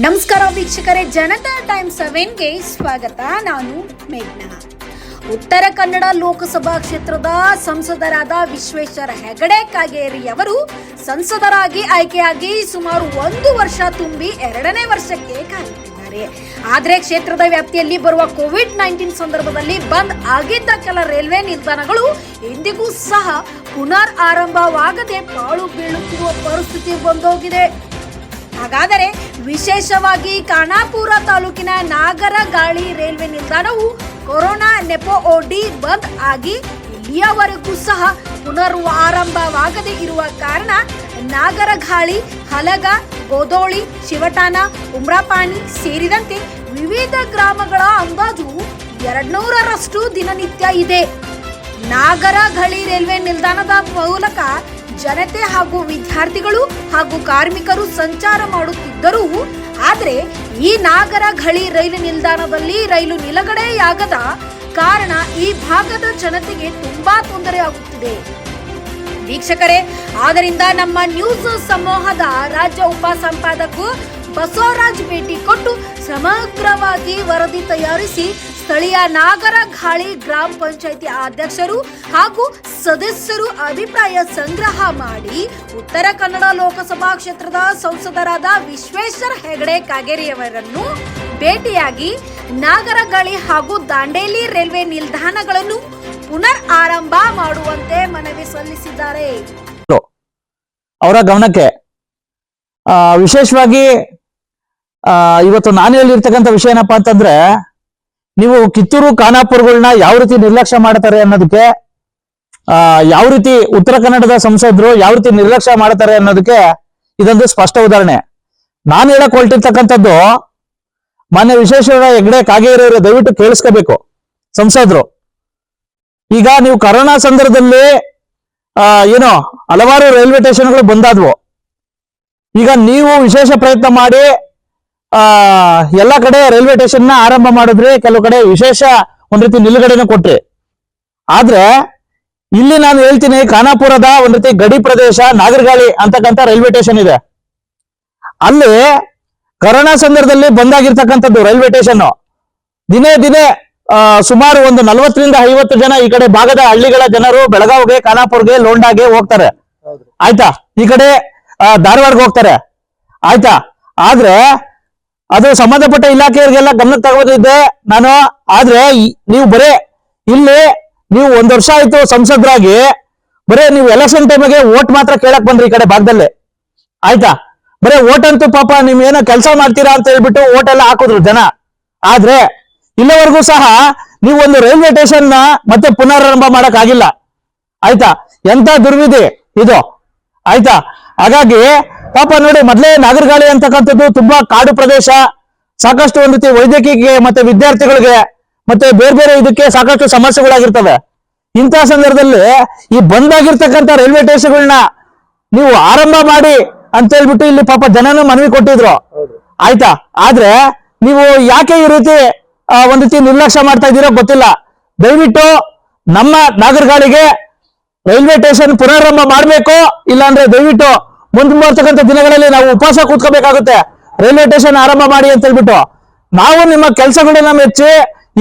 ನಮಸ್ಕಾರ ವೀಕ್ಷಕರೇ, ಜನತಾ ಟೈಮ್ ಸೆವೆನ್ಗೆ ಸ್ವಾಗತ. ನಾನು ಮೇಘ್ನಾ. ಉತ್ತರ ಕನ್ನಡ ಲೋಕಸಭಾ ಕ್ಷೇತ್ರದ ಸಂಸದರಾದ ವಿಶ್ವೇಶ್ವರ ಹೆಗಡೆ ಕಾಗೇರಿ ಅವರು ಸಂಸದರಾಗಿ ಆಯ್ಕೆಯಾಗಿ ಸುಮಾರು ಒಂದು ವರ್ಷ ತುಂಬಿ ಎರಡನೇ ವರ್ಷಕ್ಕೆ ಕಾಯುತ್ತಿದ್ದಾರೆ ಆದರೆ ಕ್ಷೇತ್ರದ ವ್ಯಾಪ್ತಿಯಲ್ಲಿ ಬರುವ ಕೋವಿಡ್ ನೈನ್ಟೀನ್ ಸಂದರ್ಭದಲ್ಲಿ ಬಂದ್ ಆಗಿದ್ದ ಕೆಲ ರೈಲ್ವೆ ನಿಲ್ದಾಣಗಳು ಇಂದಿಗೂ ಸಹ ಪುನರ್ ಆರಂಭವಾಗದೆ ಪಾಳು ಬೀಳುತ್ತಿರುವ ಪರಿಸ್ಥಿತಿ ಬಂದೋಗಿದೆ. ಹಾಗಾದರೆ ವಿಶೇಷವಾಗಿ ಖಾನಾಪುರ ತಾಲೂಕಿನ ನಾಗರಗಾಳಿ ರೈಲ್ವೆ ನಿಲ್ದಾಣವು ಕೊರೋನಾ ನೆಪೋ ಓಡಿ ಬಂದ್ ಆಗಿ ಇಲ್ಲಿಯವರೆಗೂ ಸಹ ಪುನರ್ ಆರಂಭವಾಗದೇ ಇರುವ ಕಾರಣ ನಾಗರಗಾಳಿ ಹಲಗ, ಗೋದೋಳಿ ಶಿವಟಾನ ಉಮ್ರಾಪಾಣಿ ಸೇರಿದಂತೆ ವಿವಿಧ ಗ್ರಾಮಗಳ ಅಂದಾಜು ಎರಡ್ನೂರರಷ್ಟು ದಿನನಿತ್ಯ ಇದೆ. ನಾಗರಘಳಿ ರೈಲ್ವೆ ನಿಲ್ದಾಣದ ಮೂಲಕ ಜನತೆ ಹಾಗೂ ವಿದ್ಯಾರ್ಥಿಗಳು ಹಾಗೂ ಕಾರ್ಮಿಕರು ಸಂಚಾರ ಮಾಡುತ್ತಿದ್ದರು, ಆದರೆ ಈ ನಾಗರ ಘಳಿ ರೈಲು ನಿಲ್ದಾಣದಲ್ಲಿ ರೈಲು ನಿಲುಗಡೆಯಾಗದ ಕಾರಣ ಈ ಭಾಗದ ಜನತೆಗೆ ತುಂಬಾ ತೊಂದರೆ ಆಗುತ್ತಿದೆ. ವೀಕ್ಷಕರೇ, ಆದ್ದರಿಂದ ನಮ್ಮ ನ್ಯೂಸ್ ಸಮೂಹದ ರಾಜ್ಯ ಉಪ ಸಂಪಾದಕ ಬಸವರಾಜ್ ಭೇಟಿ ಕೊಟ್ಟು ಸಮಗ್ರವಾಗಿ ವರದಿ ತಯಾರಿಸಿ ಸ್ಥಳೀಯ ನಾಗರಘಾಳಿ ಗ್ರಾಮ ಪಂಚಾಯಿತಿ ಅಧ್ಯಕ್ಷರು ಹಾಗೂ ಸದಸ್ಯರು ಅಭಿಪ್ರಾಯ ಸಂಗ್ರಹ ಮಾಡಿ ಉತ್ತರ ಕನ್ನಡ ಲೋಕಸಭಾ ಕ್ಷೇತ್ರದ ಸಂಸದರಾದ ವಿಶ್ವೇಶ್ವರ ಹೆಗಡೆ ಕಾಗೇರಿಯವರನ್ನು ಭೇಟಿಯಾಗಿ ನಾಗರಗಳಿ ಹಾಗೂ ದಾಂಡೇಲಿ ರೈಲ್ವೆ ನಿಲ್ದಾಣಗಳನ್ನು ಪುನರ್ ಆರಂಭ ಮಾಡುವಂತೆ ಮನವಿ ಸಲ್ಲಿಸಿದ್ದಾರೆ. ಅವರ ಗಮನಕ್ಕೆ ವಿಶೇಷವಾಗಿ ಇವತ್ತು ನಾನು ಹೇಳಿರ್ತಕ್ಕಂಥ ವಿಷಯ ಏನಪ್ಪಾ ಅಂತಂದ್ರೆ ನೀವು ಕಿತ್ತೂರು ಖಾನಾಪುರಗಳನ್ನ ಯಾವ ರೀತಿ ನಿರ್ಲಕ್ಷ್ಯ ಮಾಡ್ತಾರೆ ಅನ್ನೋದಕ್ಕೆ ಆ, ಯಾವ ರೀತಿ ಉತ್ತರ ಕನ್ನಡದ ಸಂಸದರು ಯಾವ ರೀತಿ ನಿರ್ಲಕ್ಷ್ಯ ಮಾಡ್ತಾರೆ ಅನ್ನೋದಕ್ಕೆ ಇದೊಂದು ಸ್ಪಷ್ಟ ಉದಾಹರಣೆ. ನಾನು ಹೇಳಕ್ ಹೊರಟಿರ್ತಕ್ಕಂಥದ್ದು ಮಾನ್ಯ ವಿಶ್ವೇಶ್ವರ ಹೆಗ್ಡೆ ಕಾಗೇರಿಯವರು ದಯವಿಟ್ಟು ಕೇಳಿಸ್ಕೋಬೇಕು ಸಂಸದರು. ಈಗ ನೀವು ಕರೋನಾ ಸಂದರ್ಭದಲ್ಲಿ ಏನು ಹಲವಾರು ರೈಲ್ವೆ ಸ್ಟೇಷನ್ಗಳು ಬಂದಾದ್ವು. ಈಗ ನೀವು ವಿಶೇಷ ಪ್ರಯತ್ನ ಮಾಡಿ ಆ ಎಲ್ಲ ಕಡೆ ರೈಲ್ವೆ ಸ್ಟೇಷನ್ನ ಆರಂಭ ಮಾಡಿದ್ರಿ ಕೆಲವು ಕಡೆ ವಿಶೇಷ ಒಂದ್ ರೀತಿ ನಿಲುಗಡೆನ ಕೊಟ್ರಿ. ಆದ್ರೆ ಇಲ್ಲಿ ನಾನು ಹೇಳ್ತೀನಿ ಖಾನಾಪುರದ ಒಂದ್ ರೀತಿ ಗಡಿ ಪ್ರದೇಶ ನಾಗರಗಾಳಿ ಅಂತಕ್ಕಂಥ ರೈಲ್ವೆ ಸ್ಟೇಷನ್ ಇದೆ. ಅಲ್ಲಿ ಕರೋನಾ ಸಂದರ್ಭದಲ್ಲಿ ಬಂದಾಗಿರ್ತಕ್ಕಂಥದ್ದು ರೈಲ್ವೆ ಸ್ಟೇಷನ್ ದಿನೇ ದಿನೇ ಸುಮಾರು ಒಂದು ನಲವತ್ತರಿಂದ ಐವತ್ತು ಜನ ಈ ಕಡೆ ಭಾಗದ ಹಳ್ಳಿಗಳ ಜನರು ಬೆಳಗಾವಿಗೆ ಖಾನಾಪುರ್ಗೆ ಲೋಂಡಾಗೆ ಹೋಗ್ತಾರೆ. ಆಯ್ತಾ? ಈ ಕಡೆ ಧಾರವಾಡಗೆ ಹೋಗ್ತಾರೆ. ಆಯ್ತಾ? ಆದ್ರೆ ಅದು ಸಂಬಂಧಪಟ್ಟ ಇಲಾಖೆಯವರಿಗೆಲ್ಲ ಗಮನ ತಗೋದಿದ್ದೆ ನಾನು. ಆದ್ರೆ ನೀವು ಬರೇ ಇಲ್ಲಿ ನೀವು ಒಂದ್ ವರ್ಷ ಆಯ್ತು ಸಂಸದರಾಗಿ, ಬರೇ ನೀವು ಎಲೆಕ್ಷನ್ ಟೈಮಿಗೆ ಓಟ್ ಮಾತ್ರ ಕೇಳಕ್ ಬಂದ್ರಿ ಈ ಕಡೆ ಭಾಗದಲ್ಲಿ. ಆಯ್ತಾ? ಬರೇ ಓಟ್ ಅಂತೂ ಪಾಪ ನೀವ್ ಏನೋ ಕೆಲಸ ಮಾಡ್ತೀರಾ ಅಂತ ಹೇಳ್ಬಿಟ್ಟು ಓಟ್ ಎಲ್ಲ ಹಾಕಿದ್ರು ಜನ. ಆದ್ರೆ ಇಲ್ಲಿವರೆಗೂ ಸಹ ನೀವು ಒಂದು ರೈಲ್ವೆ ಸ್ಟೇಷನ್ನ ಮತ್ತೆ ಪುನರಾರಂಭ ಮಾಡಕ್ ಆಗಿಲ್ಲ ಆಯ್ತಾ? ಎಂತ ದುರ್ವಿಧಿ ಇದು? ಆಯ್ತಾ? ಹಾಗಾಗಿ ಪಾಪ ನೋಡಿ ಮೊದಲೇ ನಾಗರಗಾಳಿ ಅಂತಕ್ಕಂಥದ್ದು ತುಂಬಾ ಕಾಡು ಪ್ರದೇಶ ಸಾಕಷ್ಟು ಒಂದು ರೀತಿ ವೈದ್ಯಕೀಯಕ್ಕೆ ಮತ್ತೆ ವಿದ್ಯಾರ್ಥಿಗಳಿಗೆ ಮತ್ತೆ ಬೇರೆ ಬೇರೆ ಇದಕ್ಕೆ ಸಾಕಷ್ಟು ಸಮಸ್ಯೆಗಳಾಗಿರ್ತವೆ. ಇಂತಹ ಸಂದರ್ಭದಲ್ಲಿ ಈ ಬಂದಾಗಿರ್ತಕ್ಕಂಥ ರೈಲ್ವೆ ಸ್ಟೇಷನ್ಗಳನ್ನ ನೀವು ಆರಂಭ ಮಾಡಿ ಅಂತ ಹೇಳ್ಬಿಟ್ಟು ಇಲ್ಲಿ ಪಾಪ ಜನನು ಮನವಿ ಕೊಟ್ಟಿದ್ರು. ಆಯ್ತಾ? ಆದ್ರೆ ನೀವು ಯಾಕೆ ಈ ರೀತಿ ಒಂದು ಒಂದ್ ರೀತಿ ನಿರ್ಲಕ್ಷ್ಯ ಮಾಡ್ತಾ ಇದ್ದೀರೋ ಗೊತ್ತಿಲ್ಲ. ದಯವಿಟ್ಟು ನಮ್ಮ ನಾಗರಗಾಳಿಗೆ ರೈಲ್ವೆ ಸ್ಟೇಷನ್ ಪುನರಾರಂಭ ಮಾಡ್ಬೇಕು ಇಲ್ಲಾಂದ್ರೆ ದಯವಿಟ್ಟು ಮುಂದೆ ಬರ್ತಕ್ಕಂಥ ದಿನಗಳಲ್ಲಿ ನಾವು ಉಪವಾಸ ಕೂತ್ಕೋಬೇಕಾಗುತ್ತೆ. ರೈಲ್ವೆ ಸ್ಟೇಷನ್ ಆರಂಭ ಮಾಡಿ ಅಂತ ಹೇಳ್ಬಿಟ್ಟು, ನಾವು ನಿಮ್ಮ ಕೆಲಸಗಳನ್ನ ಮೆಚ್ಚಿ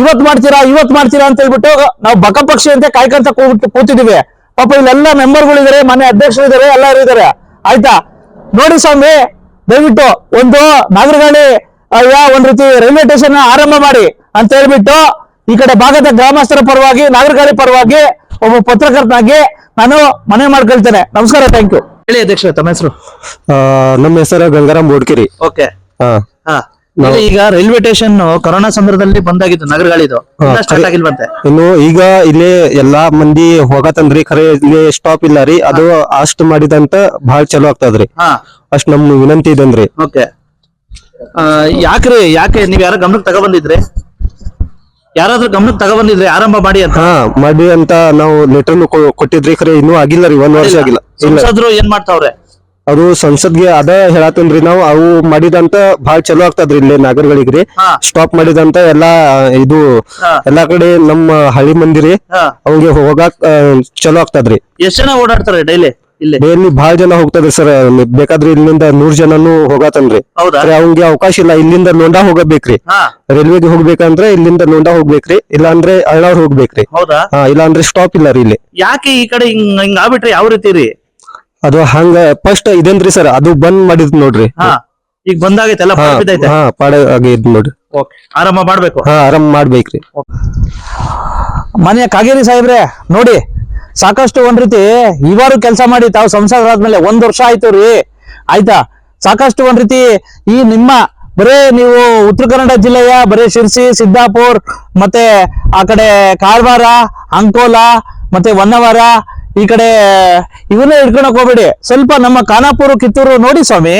ಇವತ್ ಮಾಡ್ತೀರಾ ಇವತ್ ಮಾಡ್ತೀರಾ ಅಂತ ಹೇಳ್ಬಿಟ್ಟು ನಾವು ಬಕಪಕ್ಷಿ ಅಂತ ಕಾಯ್ಕೊಂತ ಕೂತ್- ಕೂತಿದೀವಿ ಪಾಪ ಇಲ್ಲೆಲ್ಲ ಮೆಂಬರ್ಗಳಿದ್ದಾರೆ, ಮನೆ ಅಧ್ಯಕ್ಷರು ಇದಾರೆ ಎಲ್ಲರೂ ಇದಾರೆ ಆಯ್ತಾ? ನೋಡಿ ಸ್ವಾಮಿ, ದಯವಿಟ್ಟು ಒಂದು ನಾಗರಗಾಳಿ ಯಾ ಒಂದ್ ರೀತಿ ರೈಲ್ವೆ ಸ್ಟೇಷನ್ ಆರಂಭ ಮಾಡಿ ಅಂತ ಹೇಳ್ಬಿಟ್ಟು, ಈ ಕಡೆ ಭಾಗದ ಗ್ರಾಮಸ್ಥರ ಪರವಾಗಿ, ನಾಗರಗಾಳಿ ಪರವಾಗಿ ಒಬ್ಬ ಪತ್ರಕರ್ತನಾಗಿ ನಾನು ಮನೆ ಮಾಡ್ಕೊಳ್ತೇನೆ. ನಮಸ್ಕಾರ ಥ್ಯಾಂಕ್ ಯು ಹೇಳಿ ಅಧ್ಯಕ್ಷ ತಮ್ಮ ಹೆಸರು? ನಮ್ಮ ಹೆಸರು ಗಂಗಾರಾಮ್ ಬೋಡ್ಕಿರಿ. ಓಕೆ. ಹಾ. ಈಗ ರೈಲ್ವೆ ಸ್ಟೇಷನ್ ಕೊರೋನಾ ಸಂದರ್ಭದಲ್ಲಿ ಬಂದಾಗಿತ್ತು ನಗರಗಳಿದು. ಸ್ಟಾರ್ಟ್ ಕರೆ- ಆಗಿಲ್ವಂತೆ? ಇನ್ನು ಈಗ ಇಲ್ಲಿ ಎಲ್ಲಾ ಮಂದಿ ಹೋಗತ್ತಂದ್ರಿ ಖರೆ ಇಲ್ಲಿ ಸ್ಟಾಪ್ ಇಲ್ಲ ರೀ ಅದು ಅಷ್ಟ್ ಮಾಡಿದಂತ ಬಹಳ ಚಲೋ ಆಗ್ತದ್ರಿ. ಹಾ. ಅಷ್ಟ್ ನಮ್ ವಿನಂತಿ ಇದನ್ರಿ ಓಕೆ. ಯಾಕ್ರಿ ಯಾಕೆ ನೀವ್ ಯಾರ ಗಮನಕ್ಕೆ ತಗೊಬಂದಿದ್ರಿ? ಯಾರಾದ್ರೂ ಗಮನಕ್ಕೆ ತಗೊಂಡಿದ್ರೆ ಆರಂಭ ಮಾಡಿ ಅಂತ. ಹಾ ಮಾಡಿ ಅಂತ ನಾವು ಲೆಟರ್ ಕೊಟ್ಟಿದ್ರಿ ಖರೆ ಇನ್ನೂ ಆಗಿಲ್ಲ ರೀ ಒಂದ್ ವರ್ಷ ಆಗಿಲ್ಲ. ಇಲ್ಲ. ಸಂಸದರು ಏನ್ ಮಾಡ್ತಾವ್ರೆ? ಅದು ಸಂಸದ್ಗೆ ಅದ ಹೇಳತ್ತನ್ರಿ ನಾವು ಅವು ಮಾಡಿದಂತ ಬಹಳ ಚಲೋ ಆಗ್ತದ್ರಿ ಇಲ್ಲಿ ನಾಗರಗಳಿಗ್ರಿ. ಹಾ. ಸ್ಟಾಪ್ ಮಾಡಿದಂತ ಎಲ್ಲಾ ಇದು ಹಾ. ಎಲ್ಲಾ ಕಡೆ ನಮ್ಮ ಹಳ್ಳಿ ಮಂದಿರಿ ಹಾ. ಅವಂಗೆ ಹೋಗಾಕ್ ಆ, ಚಲೋ ಆಗ್ತದ್ರಿ. ಎಷ್ಟ್ ಜನ ಓಡಾಡ್ತಾರೆ ಡೈಲಿ? ಇಲ್ಲಿ. ಡೈಲಿ ಬಹಳ ಜನ ಹೋಗ್ತದ್ರಿ ಸರ್ ಬೇಕಾದ್ರೆ ಇಲ್ಲಿಂದ ನೂರ್ ಜನನು ಹೋಗತನ್ರಿ ಹೌದಾ? ಅವಂಗೆ ಅವಕಾಶ ಇಲ್ಲ ಇಲ್ಲಿಂದ ಲೋಂಡಾ ಹೋಗಬೇಕ್ರಿ. ಹಾ. ರೈಲ್ವೆಗೆ ಹೋಗ್ಬೇಕಂದ್ರೆ ಇಲ್ಲಿಂದ ಲೋಂಡಾ ಹೋಗ್ಬೇಕ್ರಿ ಇಲ್ಲಾಂದ್ರೆ ಅಳ್ಳಾರ್ ಹೋಗ್ಬೇಕ್ರಿ. ಹೌದಾ? ಹಾ ಇಲ್ಲಾಂದ್ರೆ ಸ್ಟಾಪ್ ಇಲ್ಲ ರೀ ಇಲ್ಲಿ. ಯಾಕೆ ಈ ಕಡೆ ಹಿಂಗ್ ಹಿಂಗ್ ಆಗ್ಬಿಟ್ರಿ? ಯಾವ ರೀತಿ ರೀ? ಅದು ಹಂಗ ಫಸ್ಟ್ ಇದೇನ್ರಿ ಸರ್ ಅದು ಬಂದ್ ಮಾಡಿದ್ ನೋಡ್ರಿ. ಹಾ. ಈಗ ಬಂದಾಗೈತಲ್ಲ ಹಾ ಬಿದ್ದೈತೆ? ಹಾ ಪಾಡ ಆಗಿದ್ ನೋಡ್ರಿ. ಓಕೆ ಆರಾಮ ಮಾಡ್ಬೇಕು. ಹಾ ಆರಾಮ್ ಮಾಡ್ಬೇಕ್ರಿ. ಮನೆಯ ಕಾಗೇರಿ ಸಾಹೇಬ್ರೆ ನೋಡಿ. ಸಾಕಷ್ಟು ಒಂದ್ ರೀತಿ ಇವರು ಕೆಲಸ ಮಾಡಿ ತಾವು ಸಂಸದರಾದ್ಮೇಲೆ ಒಂದ್ ವರ್ಷ ಆಯ್ತು ರೀ. ಆಯ್ತಾ? ಸಾಕಷ್ಟು ಒಂದ್ ರೀತಿ ಈ ನಿಮ್ಮ ಬರೇ ನೀವು ಉತ್ತರ ಕನ್ನಡ ಜಿಲ್ಲೆಯ ಬರೀ ಶಿರ್ಸಿ, ಸಿದ್ದಾಪುರ್, ಮತ್ತೆ ಆ ಕಡೆ ಕಾರವಾರ, ಅಂಕೋಲಾ, ಮತ್ತೆ ಹೊನ್ನವಾರ, ಈ ಕಡೆ ಇವನ್ನೇ ಹಿಡ್ಕೊಳಕ್ ಹೋಗ್ಬೇಡಿ. ಸ್ವಲ್ಪ ನಮ್ಮ ಖಾನಾಪುರ, ಕಿತ್ತೂರು ನೋಡಿ ಸ್ವಾಮಿ.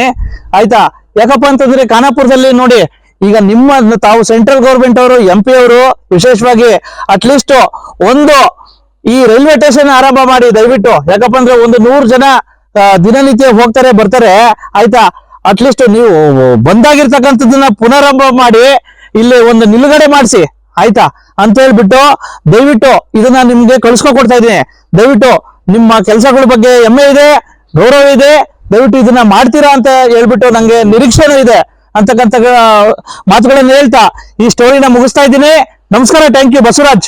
ಆಯ್ತಾ? ಯಾಕಪ್ಪ ಅಂತಂದ್ರೆ ಖಾನಾಪುರದಲ್ಲಿ ನೋಡಿ, ಈಗ ನಿಮ್ಮ ತಾವು ಸೆಂಟ್ರಲ್ ಗೌರ್ಮೆಂಟ್ ಅವರು ಎಂ ಪಿ ಅವರು ವಿಶೇಷವಾಗಿ ಅಟ್ಲೀಸ್ಟ್ ಒಂದು ಈ ರೈಲ್ವೆ ಸ್ಟೇಷನ್ ಆರಂಭ ಮಾಡಿ, ದಯವಿಟ್ಟು. ಯಾಕಪ್ಪ ಅಂದ್ರೆ ಒಂದು ನೂರು ಜನ ದಿನನಿತ್ಯ ಹೋಗ್ತಾರೆ, ಬರ್ತಾರೆ. ಆಯ್ತಾ? ಅಟ್ಲೀಸ್ಟ್ ನೀವು ಬಂದಾಗಿರ್ತಕ್ಕಂಥದ್ದನ್ನ ಪುನರಾರಂಭ ಮಾಡಿ, ಇಲ್ಲಿ ಒಂದು ನಿಲುಗಡೆ ಮಾಡಿಸಿ. ಆಯ್ತಾ? ಅಂತ ಹೇಳ್ಬಿಟ್ಟು, ದಯವಿಟ್ಟು ಇದನ್ನ ನಿಮ್ಗೆ ಕಳ್ಸ್ಕೊ ಕೊಡ್ತಾ ಇದೀನಿ ದಯವಿಟ್ಟು ನಿಮ್ಮ ಕೆಲಸಗಳ ಬಗ್ಗೆ ಹೆಮ್ಮೆ ಇದೆ, ಗೌರವ ಇದೆ. ದಯವಿಟ್ಟು ಇದನ್ನ ಮಾಡ್ತೀರಾ ಅಂತ ಹೇಳ್ಬಿಟ್ಟು ನಂಗೆ ನಿರೀಕ್ಷೆನೂ ಇದೆ ಅಂತಕ್ಕಂಥ ಮಾತುಗಳನ್ನ ಹೇಳ್ತಾ ಈ ಸ್ಟೋರಿನ ಮುಗಿಸ್ತಾ ಇದ್ದೀನಿ. ನಮಸ್ಕಾರ. Thank you Basavaraj.